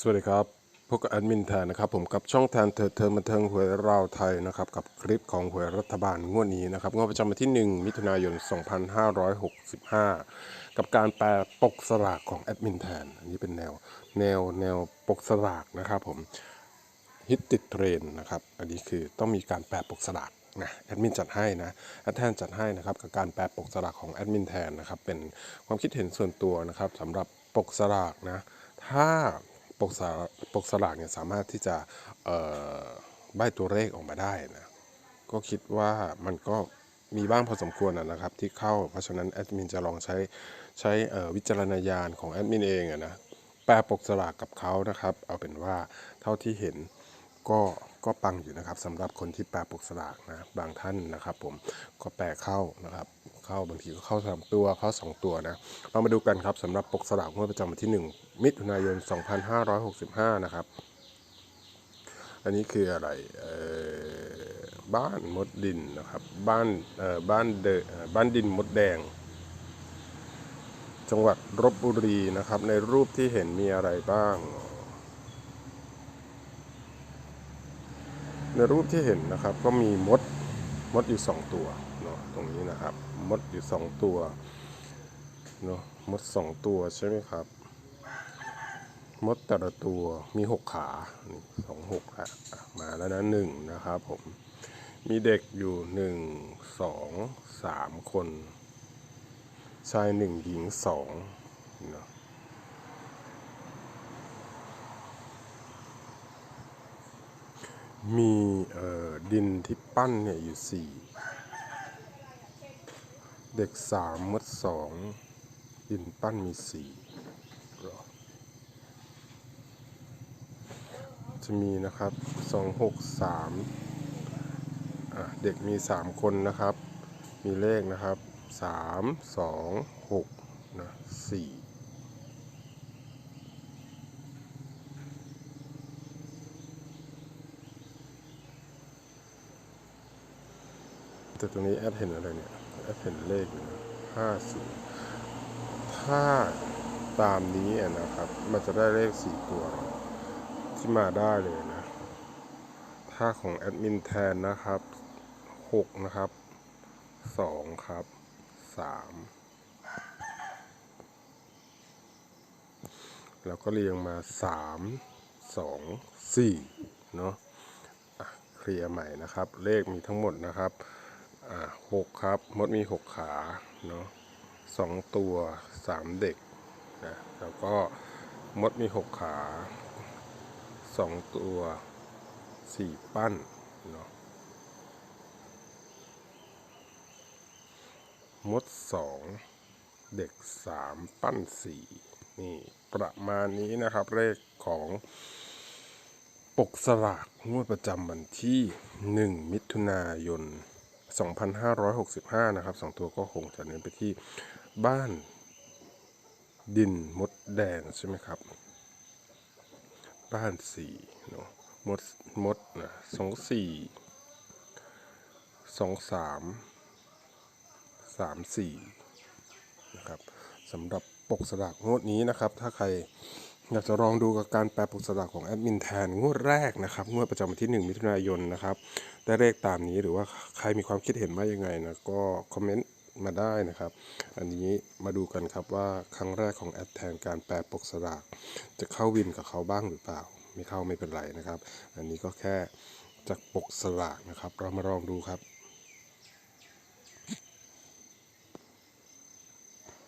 สวัสดีครับพบกับแอดมินแทนนะครับผมกับช่องแทนเธอเธอมาเทิงหวยเราไทยนะครับกับคลิปของหวยรัฐบาลงวดนี้นะครับงวดประจำวันที่ 1 มิถุนายน 2565 กับการแปลปกสลากของแอดมินแทนอันนี้เป็นแนวแนวแนวปกสลากนะครับผมฮิตติดเทรนนะครับอันนี้คือต้องมีการแปลปกสลากนะแอดมินจัดให้นะแอดแทนจัดให้นะครับกับการแปลปกสลากของแอดมินแทนนะครับเป็นความคิดเห็นส่วนตัวนะครับสำหรับปกสลากนะถ้า ปกสลาปกสลากเนี่ยสามารถที่จะใบตัวเลขออกมาได้นะก็คิดว่ามันก็มีบ้างพอสมควรนะครับที่เข้าเพราะฉะนั้นแอดมินจะลองใช้ใช้วิจารณญาณของแอดมินเองนะแปลปกสลากกับเขานะครับ เอาเป็นว่าเท่าที่เห็นก็ก็ปังอยู่นะครับสำหรับคนที่แปลปกสลากนะบางท่านนะครับ ผมก็แปลเข้านะครับ เข้าบางทีก็เข้าสามตัวเข้าสองตัวนะเรามาดูกันครับสำหรับปกสลากงวดประจำวันที่ 1 มิถุนายน 2565 นะครับ อันนี้คืออะไรบ้านมดดินนะครับ บ้านบ้านเดบ้านดินมดแดง จังหวัดลบบุรีนะครับ ในรูปที่เห็นมีอะไรบ้างในรูปที่เห็นนะครับก็มีมดมดอยู่สองตัวเนาะตรงนี้นะครับ มดอยู่สองตัวเนาะมดสองตัวใช่ไหมครับ มดแต่ละตัวมีหกขาสองหกละมาแล้วนะหนึ่งนะครับผมมีเด็กอยู่หนึ่งสองสามคน ชายหนึ่งหญิงสองเนาะมีดินที่ปั้นเนี่ยอยู่สี่ เด็กสามมดสองดินปั้นมีสี่จะมีนะครับสองหกสามเด็กมีสามคนนะครับ มีเลขนะครับสามสองหกนะสี่แต่ตรงนี้แอดเห็นอะไรเนี่ย แอดเห็นเลขห้าศูนย์ถ้าตามนี้นะครับ มันจะได้เลขสี่ตัว ที่มาได้เลยนะ ถ้าของแอดมินแทนนะครับ6นะครับ2ครับ3แล้วก็เรียงมา3 2 4เนาะอ่เนาะเคลียร์ใหม่นะครับ เลขมีทั้งหมดนะครับ อ่า6ครับ มดมี6ขาเนาะ2ตัว3เด็กนะแล้วก็มดมี6ขาสองตัวสี่ปั้นเนาะมดสองเด็กสามปั้นสี่นี่ประมาณนี้นะครับเลขของปกสลากงวดประจำวันที่ 1 มิถุนายน 2565 นะครับสองตัวก็คงจะเน้นไปที่บ้านดินมดแดงใช่ไหมครับ บ้านสี่เนาะมดมดนะสองสี่สองสามสามสี่นะครับสำหรับปกสลากงวดนี้นะครับ ถ้าใคร อยากจะลองดูกับการแปลปกสลากของแอดมินแทนงวดแรกนะครับงวดประจำวันที่ 1 มิถุนายนนะครับได้เลขตามนี้หรือว่าใครมีความคิดเห็นว่ายังไงนะก็คอมเมนต์มาได้นะครับ อันนี้มาดูกันครับว่าครั้งแรกของแอดแทนการแปลปกสลากจะเข้าวินกับเขาบ้างหรือเปล่า ไม่เข้าไม่เป็นไรนะครับ อันนี้ก็แค่จากปกสลากนะครับ เรามาลองดูครับ